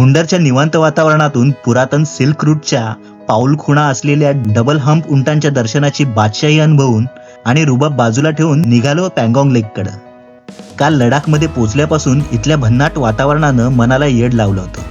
हुंडरच्या निवांत वातावरणातून पुरातन सिल्क रूटच्या पाऊल खुणा असलेल्या डबल हम्प उंटांच्या दर्शनाची बादशाही अनुभवून आणि रुबाब बाजूला ठेवून निघालो पँगॉंग लेककडं. काल लडाखमध्ये पोचल्यापासून इथल्या भन्नाट वातावरणानं मनाला येड लावलं होतं.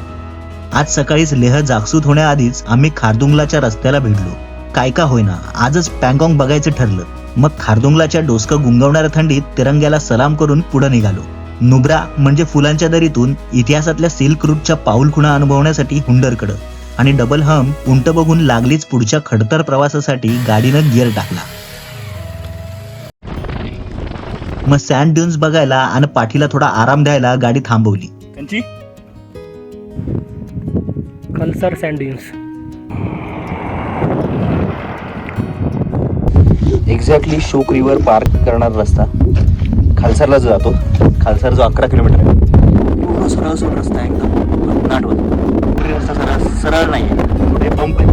आज सकाळीच लेह जागसूत होण्याआधीच आम्ही खारदुंगलाच्या रस्त्याला भिडलो. काय का होईना आजच पँगॉंग बघायचं ठरलं. मग खारदुंगलाच्या डोसकं गुंगवणाऱ्या थंडीत तिरंग्याला सलाम करून पुढे निघालो. नुब्रा म्हणजे फुलांच्या दरीतून इतिहासातल्या सिल्क रूटच्या पाऊलखुणा अनुभवण्यासाठी हुंडरकडं आणि डबल हम उंट बघून लागलीच पुढच्या खडतर प्रवासासाठी गाडीनं गिअर टाकला. मग सँड ड्यून्स बघायला आणि पाठीला थोडा आराम द्यायला गाडी थांबवली. त्यांची? कल्सर सँडन्स एक्झॅक्टली शोक रिव्हर पार्क करणार रस्ता. खालसरला जो जातो खालसर जो अकरा किलोमीटर आहे. पूर्ण सरळ सोड रस्ता आहे एकदम पुढे रस्ता सरळ सरळ नाही आहे. पुढे पंप आहे.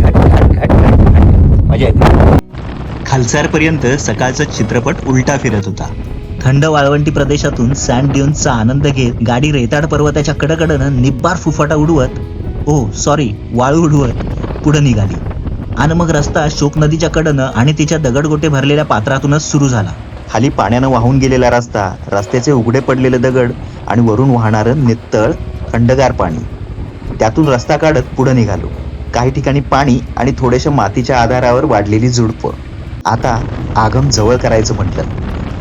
घाट घाट घाट घाट घाट. मजा येते. खालसारपर्यंत सकाळचा चित्रपट उलटा फिरत होता. थंड वाळवंटी प्रदेशातून सँड ड्यून्सचा आनंद घेत गाडी रेताड पर्वताच्या कडकडनं निब्बार फुफाटा उडवत ओ सॉरी वाळू उडवत पुढे निघाली. आणि मग रस्ता शोक नदीच्या कडनं आणि तिच्या दगडगोटे भरलेल्या पात्रातूनच सुरू झाला. खाली पाण्यानं वाहून गेलेला रस्ता रस्त्याचे उघडे पडलेले दगड आणि वरून वाहणारं नितळ थंडगार पाणी. त्यातून रस्ता काढत पुढे निघालो. काही ठिकाणी पाणी आणि थोड्याशा मातीच्या आधारावर वाढलेली झुडपं. आता आगम जवळ करायचं म्हटलं.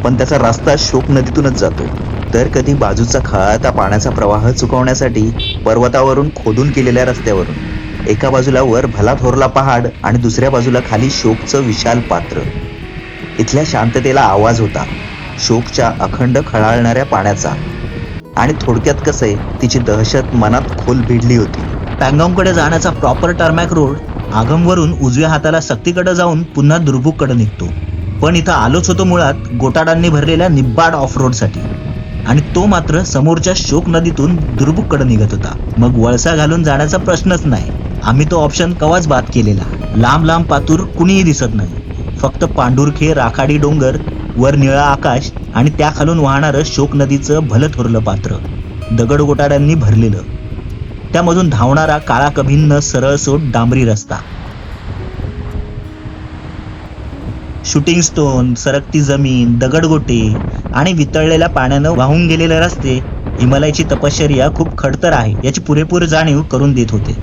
पण त्याचा रस्ता शोक नदीतूनच जातो तर कधी बाजूचा खळाळता पाण्याचा प्रवाह चुकवण्यासाठी पर्वतावरून खोदून केलेल्या रस्त्यावरून. एका बाजूला वर भला थोरला पहाड आणि दुसऱ्या बाजूला खाली शोकचं विशाल पात्र. इथल्या शांततेला आवाज होता. शोकच्या अखंड खळाळणाऱ्या पाण्याचा. आणि थोडक्यात कसे तिची दहशत मनात खोल भिडली होती. पँगॉंगकडे जाण्याचा प्रॉपर टर्मॅक रोड आगमवरून उजव्या हाताला सक्तीकडे जाऊन पुन्हा दुर्भुककडे निघतो. पण इथं आलोच होतो मुळात गोटाडांनी भरलेल्या निब्बाड ऑफ रोडसाठी आणि तो मात्र समोरच्या शोक नदीतून दुर्भुककडे निघत होता. मग वळसा घालून जाण्याचा प्रश्नच नाही. आम्ही तो ऑप्शन कवाच बाद केलेला. लांब लांब पातूर कुणीही दिसत नाही. फक्त पांढुरखे राखाडी डोंगर वर निळा आकाश आणि त्याखालून वाहणारं शोक नदीचं भलं थोरलं पात्र दगडगोटाड्यांनी भरलेलं. त्यामधून धावणारा काळा कभिन्न सरळ सोट डांबरी रस्ता. शूटिंग स्टोन सरकती जमीन दगडगोटे आणि वितळलेल्या पाण्यानं वाहून गेलेले रस्ते हिमालयाची तपश्चर्या खूप खडतर आहे याची पुरेपूर जाणीव करून देत होते.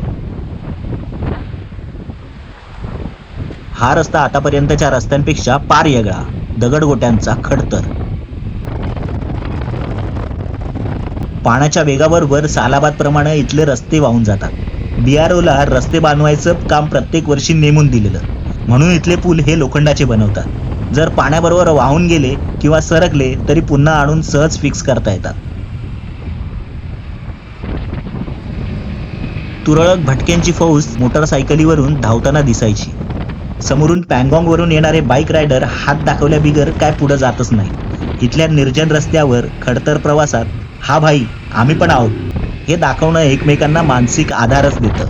हा रस्ता आतापर्यंतच्या रस्त्यांपेक्षा पार येगळा. दगडगोट्यांचा खडतर. पाण्याच्या वेगाबरोबर सालाबादप्रमाणे इथले रस्ते वाहून जातात. बीआरओला रस्ते बांधवायचं काम प्रत्येक वर्षी नेमून दिलेलं. म्हणून इथले पूल हे लोखंडाचे बनवतात. जर पाण्याबरोबर वाहून गेले किंवा सरकले तरी पुन्हा आणून सहज फिक्स करता येतात. तुरळक भटक्यांची फौज मोटरसायकलीवरून धावताना दिसायची. समोरून पँगॉंगवरून येणारे बाईक रायडर हात दाखवल्या बिगर काय पुढे जातच नाही. इथल्या निर्जन रस्त्यावर खडतर प्रवासात हा भाई आम्ही पण आहोत. हे दाखवणं एकमेकांना मानसिक आधारच देतं.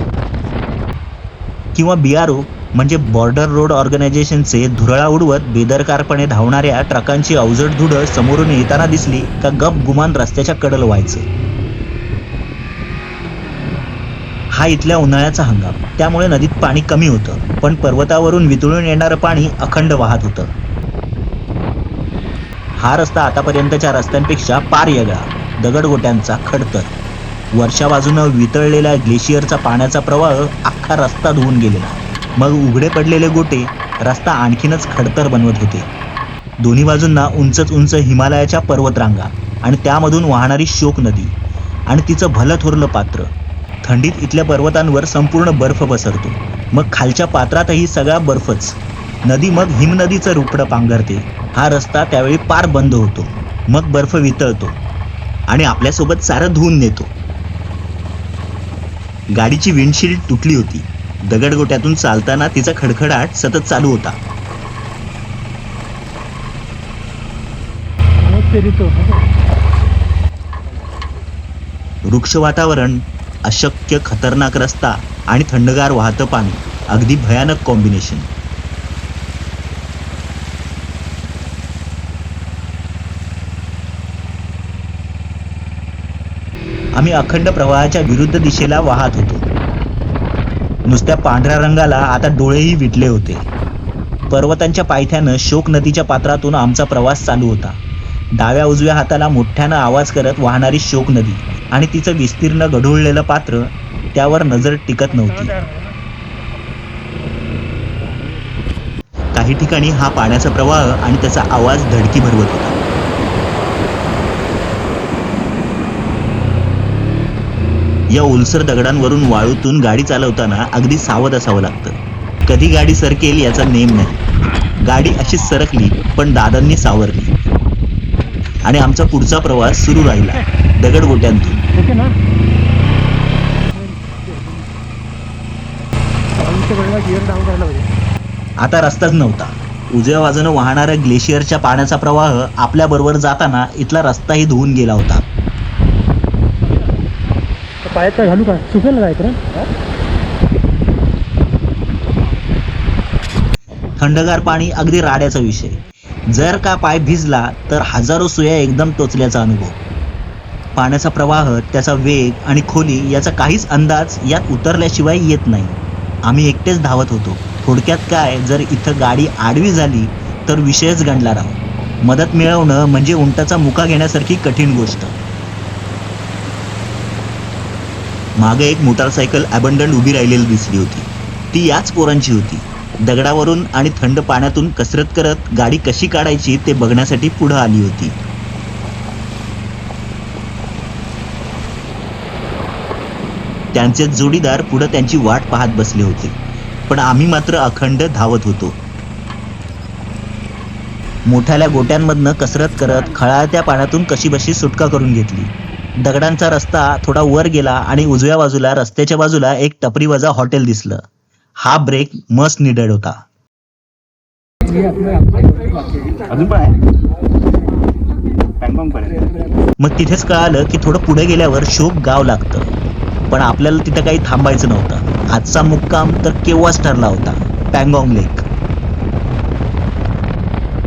किंवा बीआरओ म्हणजे बॉर्डर रोड ऑर्गनायझेशनचे धुरळा उडवत बेदरकारपणे धावणाऱ्या ट्रकांची अवजड धुडं समोरून येताना दिसली का गप गुमान रस्त्याच्या कडल व्हायचं हा इथल्या उन्हाळ्याचा हंगाम. त्यामुळे नदीत पाणी कमी होतं पण पर्वतावरून वितळून येणारं पाणी अखंड वाहत होतं. हा रस्ता आतापर्यंतच्या रस्त्यांपेक्षा पार येगळा दगडगोट्यांचा खडतर. वरच्या बाजूनं वितळलेल्या ग्लेशियरचा पाण्याचा प्रवाह अख्खा रस्ता धुवून गेलेला. मग उघडे पडलेले गोटे रस्ता आणखीनच खडतर बनवत होते. दोन्ही बाजूंना उंचच उंच हिमालयाच्या पर्वतरांगा आणि त्यामधून वाहणारी शोक नदी. आणि तिचं भलं थोरलं पात्र. थंडीत इथल्या पर्वतांवर संपूर्ण बर्फ पसरतो. मग खालच्या पात्रातही सगळा बर्फच. नदी मग हिमनदीचं रुपडं पांघरते. हा रस्ता त्यावेळी पार बंद होतो. मग बर्फ वितळतो. आणि आपल्यासोबत सारं धुवून नेतो. गाडीची विंडशील्ड तुटली होती. दगडगोट्यातून चालताना तिचा खडखडाट सतत चालू होता. वृक्ष वातावरण अशक्य खतरनाक रस्ता आणि थंडगार वाहतं पाणी. अगदी भयानक कॉम्बिनेशन आम्ही अखंड प्रवाहाच्या विरुद्ध दिशेला वाहत होतो. नुसत्या पांढऱ्या रंगाला आता डोळेही विटले होते. पर्वतांच्या पायथ्यानं शोक नदीच्या पात्रातून आमचा प्रवास चालू होता. डाव्या उजव्या हाताला मोठ्यानं आवाज करत वाहणारी शोक नदी आणि तिचं विस्तीर्ण गढुळलेलं पात्र त्यावर नजर टिकत नव्हती. काही ठिकाणी हा पाण्याचा प्रवाह आणि त्याचा आवाज धडकी भरवत होता. या ओलसर दगडांवरून वाळूतून गाडी चालवताना अगदी सावध असावं लागतं. कधी गाडी सरकेल याचा नेम नाही. गाडी अशीच सरकली पण दादांनी सावरली. आणि आमचा पुढचा प्रवास सुरू राहिला. दगडगोट्यांतून आता रस्ताच नव्हता. उजव्या बाजूनं वाहणाऱ्या ग्लेशियरच्या पाण्याचा प्रवाह आपल्याबरोबर जाताना इथला रस्ताही धुवून गेला होता. तर पायात काय घालू का? सुकेल काय थंडगार पाणी अगदी राड्याचा विषय. जर का पाय भिजला तर हजारो सुया एकदम टोचल्याचा अनुभव. पाण्याचा प्रवाह त्याचा वेग आणि खोली याचा काहीच अंदाज यात उतरल्याशिवाय येत नाही. आम्ही एकटेच धावत होतो. थोडक्यात काय जर इथं गाडी आडवी झाली तर विषयच गणला राहू. मदत मिळवणं म्हणजे उंटाचा मुका घेण्यासारखी कठीण गोष्ट. मागे एक मोटारसायकल अबंडंट उभी राहिलेली दिसली होती. ती याच पोरांची होती. दगडावरून आणि थंड पाण्यातून कसरत करत गाडी कशी काढायची ते बघण्यासाठी पुढं आली होती. त्यांचे जोडीदार पुढं त्यांची वाट पाहत बसले होते. पण आम्ही मात्र अखंड धावत होतो. मोठ्याल्या गोट्यांमधनं कसरत करत खळाळत्या पाण्यातून कशीबशी सुटका करून घेतली. दगडांचा रस्ता थोडा वर गेला आणि उजव्या बाजूला रस्त्याच्या बाजूला एक टपरीवजा हॉटेल दिसलं. हा ब्रेक मस्ट निडेड होता. मग तिथेच कळालं की थोडं पुढे गेल्यावर शोक गाव लागतं. पण आपल्याला तिथं काही थांबायचं नव्हतं. आजचा मुक्काम तर केव्हाच ठरला होता. पॅंगॉंग लेक